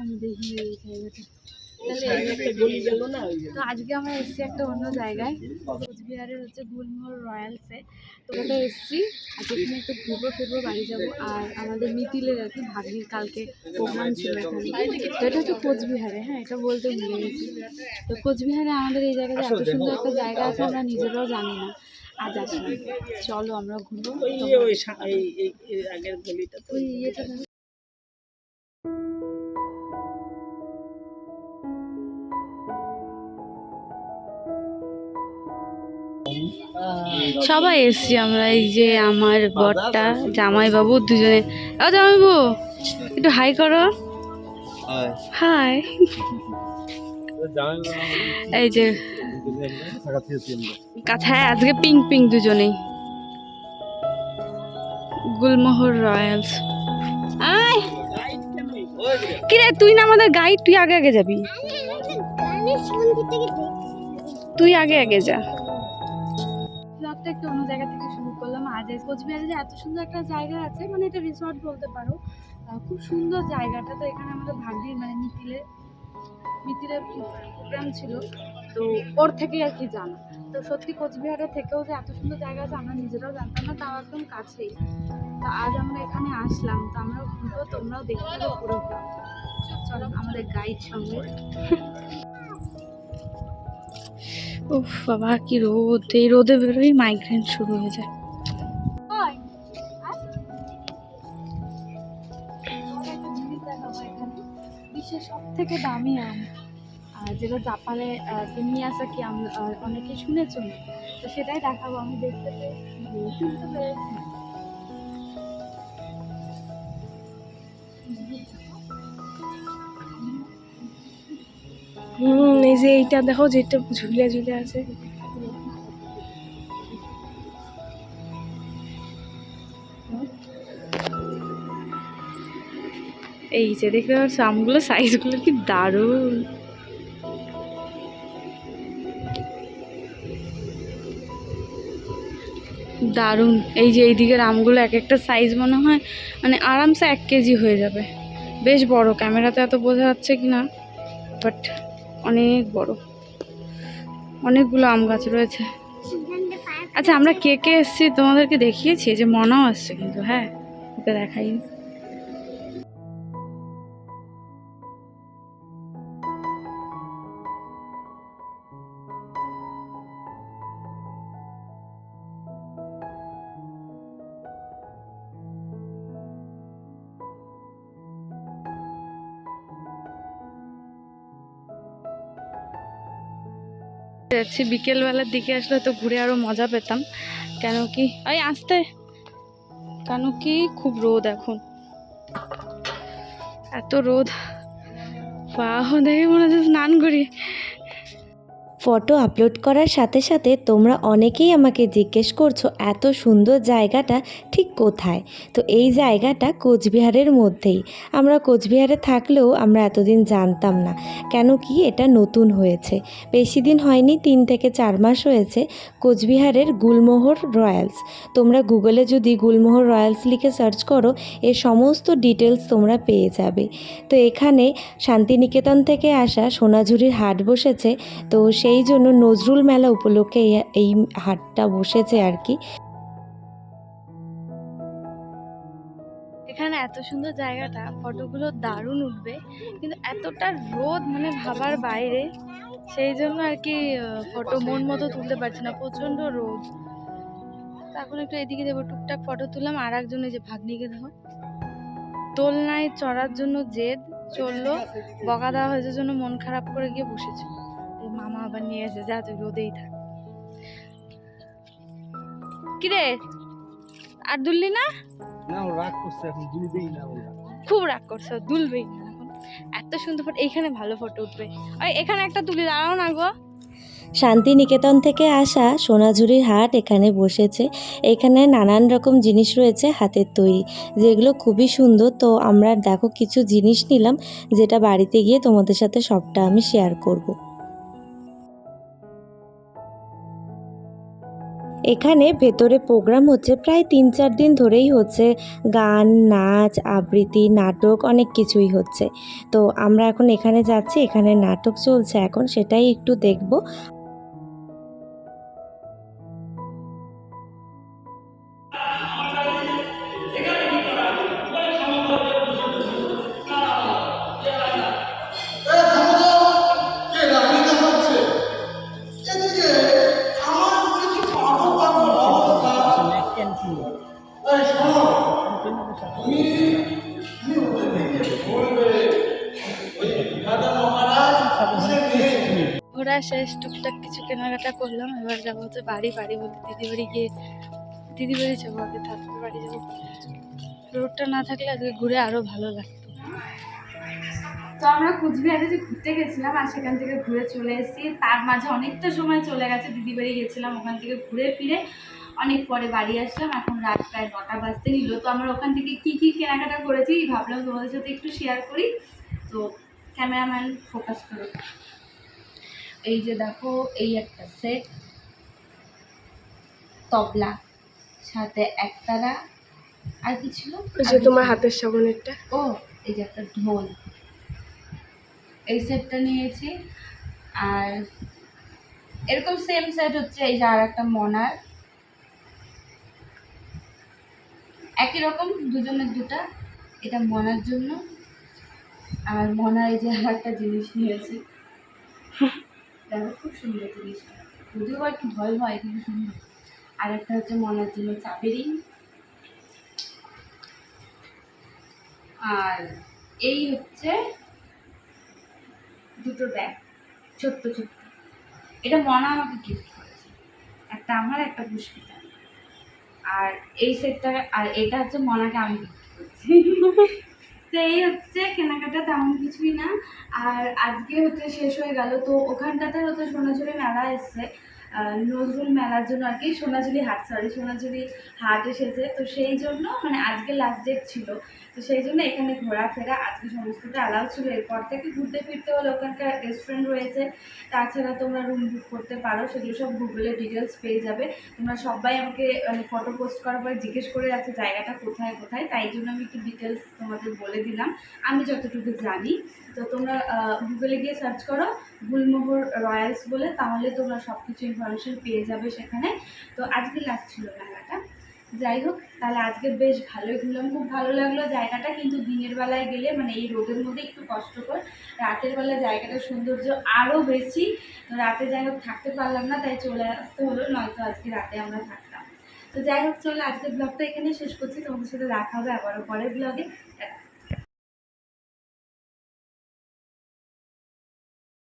আমি দেখি এই জায়গাটা। একটা গলি গেল না ওই তো আজকে আমরা এসেছি একটা অন্য জায়গায়। কোচবিহারের হচ্ছে গুলমোহর রয়্যালসে। তো ওটা এসেছি। আজকে এখানে একটু ঘুরবো ফিরবো বাড়ি যাব। আর আমাদের মিতিলের আর কি ভাগ্নির কালকে প্রোগ্রাম ছিল এখানে। তো এটা হচ্ছে কোচবিহারে হ্যাঁ এটা বলতে ভুলে গেছি। তো কোচবিহারে আমাদের এই জায়গাতে এত সুন্দর একটা জায়গা আছে আমরা নিজেরাও জানি না। আজ আসলাম। চলো আমরা ঘুরবো। ওই ইয়েটা সবাই এসছি আমরা এই যে আমার বরটা জামাইবাবু দুজনে। ও জামাইবাবু একটু হাই করো। হাই। এই যে কাছায় আজকে পিঙ্ক পিঙ্ক দুজনেই গুলমোহর রয়্যালস। আয়! কিরে তুই না আমাদের গাইড তুই আগে আগে যাবি? তুই আগে আগে যা। ব্লগটা একটু অন্য জায়গা থেকে শুরু করলাম। আজ কোচবিহারে যে এত সুন্দর একটা জায়গা আছে মানে এটা রিসর্ট বলতে পারো খুব সুন্দর জায়গাটা। তো এখানে আমাদের ভাগ্নির মানে মিতিলের মিতিলের প্রোগ্রাম ছিল। তো ওর থেকে আর কি জানা। তো সত্যি কোচবিহারে থেকেও যে এত সুন্দর জায়গা আছে, আমরা নিজেরাও জানতাম না, তাও একদম কাছেই। তো আজ আমরা এখানে আসলাম, তো আমরাও ঘুরবো, তোমরাও দেখতে পুরো চলো, আমাদের গাইড সঙ্গে। উফ বাবা কি রোদ। এই রোদে বেরোই মাইগ্রেন শুরু হয়ে যায়। বিশ্বের সব থেকে দামি আম আর যেটা জাপানে মিয়াসাকি আম অনেকে শুনেছ? তো সেটাই দেখাবো আমি দেখতে পেয়ে কিনতে পেরেছি হুম। এই যে এইটা দেখো, যেটা ঝুলে ঝুলে আছে। এই যে দেখতে পাচ্ছ, আমগুলো সাইজগুলো কি দারুণ। দারুণ। এই যে এই দিকের আমগুলো এক একটা সাইজ মনে হয় মানে আরামসে এক কেজি হয়ে যাবে। বেশ বড়, ক্যামেরাতে এত বোঝা যাচ্ছে কি না বাট অনেক বড়। অনেকগুলো আম গাছ রয়েছে। আচ্ছা আমরা কে কে এসছি তোমাদেরকে দেখিয়েছি? যে মনাও আসছে কিন্তু হ্যাঁ ওকে দেখাইনি। যাচ্ছি, বিকেলবেলার দিকে আসলে তো ঘুরে আরও মজা পেতাম। কেন কি ওই আসতে। কেন কি খুব রোদ এখন। এত রোদ। পা দেখে মনে হচ্ছে স্নান করি। ফটো আপলোড করার সাথে সাথে তোমরা অনেকেই আমাকে জিজ্ঞেস করছ এত সুন্দর জায়গাটা ঠিক কোথায়? তো এই জায়গাটা কোচবিহারের মধ্যেই। আমরা কোচবিহারে থাকলেও আমরা এতদিন জানতাম না। কেন কি এটা নতুন হয়েছে। বেশি দিন হয়নি, তিন থেকে চার মাস হয়েছে কোচবিহারের গুলমোহর রয়্যালস। তোমরা গুগলে যদি গুলমোহর রয়্যালস লিখে সার্চ করো, এর সমস্ত ডিটেলস তোমরা পেয়ে যাবে। তো এখানে শান্তিনিকেতন থেকে আসা সোনাঝুরির হাট বসেছে। তো সেই জন্য নজরুল মেলা উপলক্ষে এই- হাটটা বসেছে আর কি। এখানে এত সুন্দর জায়গাটা, ফটোগুলো দারুণ উঠবে। কিন্তু এতটা রোদ মানে ভাবার বাইরে, সেই জন্য আর কি ফটো মন মতো তুলতে পারছি না, প্রচণ্ড রোদ। তো এখন একটু এদিকে যাব, টুকটাক ফটো তুললাম আর একজনে যে ভাগ্নিকে দেখো দোলনায় চড়ার জন্য জেদ, চলল, বকা দেওয়া হয়েছে জন্য মন খারাপ করে গিয়ে বসেছে। এই মামা আবার নিয়ে এসে যা তুই রোদেই থাক। কিরে? আর দুললি না? না রাগ করছে এখন দুলবেই না খুব রাগ করছ দুলবেই না এখন। এত সুন্দর ফটো এইখানে ভালো ফটো উঠবে। ওই এখানে একটা তুলি দাঁড়াও না গো। শান্তিনিকেতন থেকে আসা সোনাঝুরির হাট এখানে বসেছে। এখানে নানান রকম জিনিস রয়েছে হাতের তৈরি। যেগুলো খুবই সুন্দর তো আমরা দেখো কিছু জিনিস নিলাম যেটা বাড়িতে গিয়ে তোমাদের সাথে সবটা আমি শেয়ার করব। এখানে ভেতরে প্রোগ্রাম হচ্ছে প্রায় তিন চার দিন ধরেই হচ্ছে গান, নাচ, আবৃত্তি, নাটক অনেক কিছুই হচ্ছে। তো আমরা এখন এখানে যাচ্ছি, এখানে নাটক চলছে এখন, সেটাই একটু দেখব। ঘোরা শেষ টুকটাক কিছু কেনাকাটা করলাম। এবার যাব হচ্ছে বাড়ি। বাড়ি বলতে দিদি বাড়ি গিয়ে দিদি বাড়ি যাব, আগে থাকতে বাড়ি যাব। রোডটা না থাকলে আজকে ঘুরে আরও ভালো লাগতো। তো আমরা কুচবিহারে যে ঘুরতে গেছিলাম আর সেখান থেকে ঘুরে চলে এসেছি। তার মাঝে অনেকটা সময় চলে গেছে। দিদি বাড়ি গেছিলাম ওখান থেকে ঘুরে ফিরে। অনেক পরে বাড়ি আসলাম। এখন রাত প্রায় নটা বাজতে নিল। তো আমরা ওখান থেকে কী কী কেনাকাটা করেছি ভাবলাম তোমাদের সাথে একটু শেয়ার করি। তো ক্যামেরাম্যান ফোকাস করো। এই যে দেখো এই একটা সেট তবলা সাথে একতারা আর কি ছিল? ওই যে তোমার হাতের সামনেরটা। ও এই যে একটা ঢোল। এই সেটটা নিয়েছি আর এরকম সেম সেট হচ্ছে এই যে আর একটা মনার। একই রকম দুজনের দুটা এটা মনার জন্য। আর মনার এই যে আর একটা জিনিস নিয়েছি। দেখো, খুব সুন্দর জিনিসটা। যদিও বা একটু ভয় ভয় কিন্তু সুন্দর। আর একটা হচ্ছে মনার জন্য চাপের ring। আর এই হচ্ছে দুটো ব্যাগ, ছোট্ট ছোট্ট। এটা মনা আমাকে গিফট করেছে। একটা আমার, একটা পুষ্পিতা আর এই সেটটা, আর এটা হচ্ছে মনাকে আমি গিফট করছি। তো এই হচ্ছে কেনাকাটা তেমন কিছুই না। আর আজকে হচ্ছে শেষ হয়ে গেল। তো ওখানটাতে হচ্ছে সোনাঝুরি মেলা এসছে। নজরুল মেলার জন্য আর কি সোনাঝুরি হাট সরি সোনাঝুরি হাট এসেছে। তো সেই জন্য মানে আজকে লাস্ট ডেট ছিল। তো সেই জন্য এখানে ঘোরাফেরা, আজকে সমস্তটা অ্যালাউ ছিল। এরপর থেকে ঘুরতে ফিরতে হলে ওখানকার রেস্টুরেন্ট রয়েছে। তাছাড়া তোমরা রুম বুক করতে পারো, সেগুলো সব গুগলে ডিটেলস পেয়ে যাবে। তোমরা সবাই আমাকে মানে ফটো পোস্ট করার পরে জিজ্ঞেস করে যাচ্ছে জায়গাটা কোথায় কোথায়। তাই জন্য আমি একটু ডিটেলস তোমাদের বলে দিলাম। আমি যতটুকু জানি। তো তোমরা গুগলে গিয়ে সার্চ করো গুলমোহর রয়্যালস বলে, তাহলে তোমরা সব কিছু ইনফরমেশন পেয়ে যাবে সেখানে। তো আজকে লাস্ট ছিল মেলাটা যাই হোক, তাহলে আজকে বেশ ভালোই ঘুরলাম। খুব ভালো লাগল জায়গাটা, কিন্তু দিনের বেলায় গেলে মানে এই রোদের মধ্যে একটু কষ্টকর। রাতের বেলা জায়গাটার সৌন্দর্য আরও বেশি। তো রাতে যাই হোক, থাকতে পারলাম না, তাই চলে আসতে হলো, নয়তো আজকে রাতে আমরা থাকতাম। তো যাই হোক, চলো আজকের ব্লগটা এখানে শেষ করছি। তোমাদের সাথে দেখা হবে আবারও পরের ব্লগে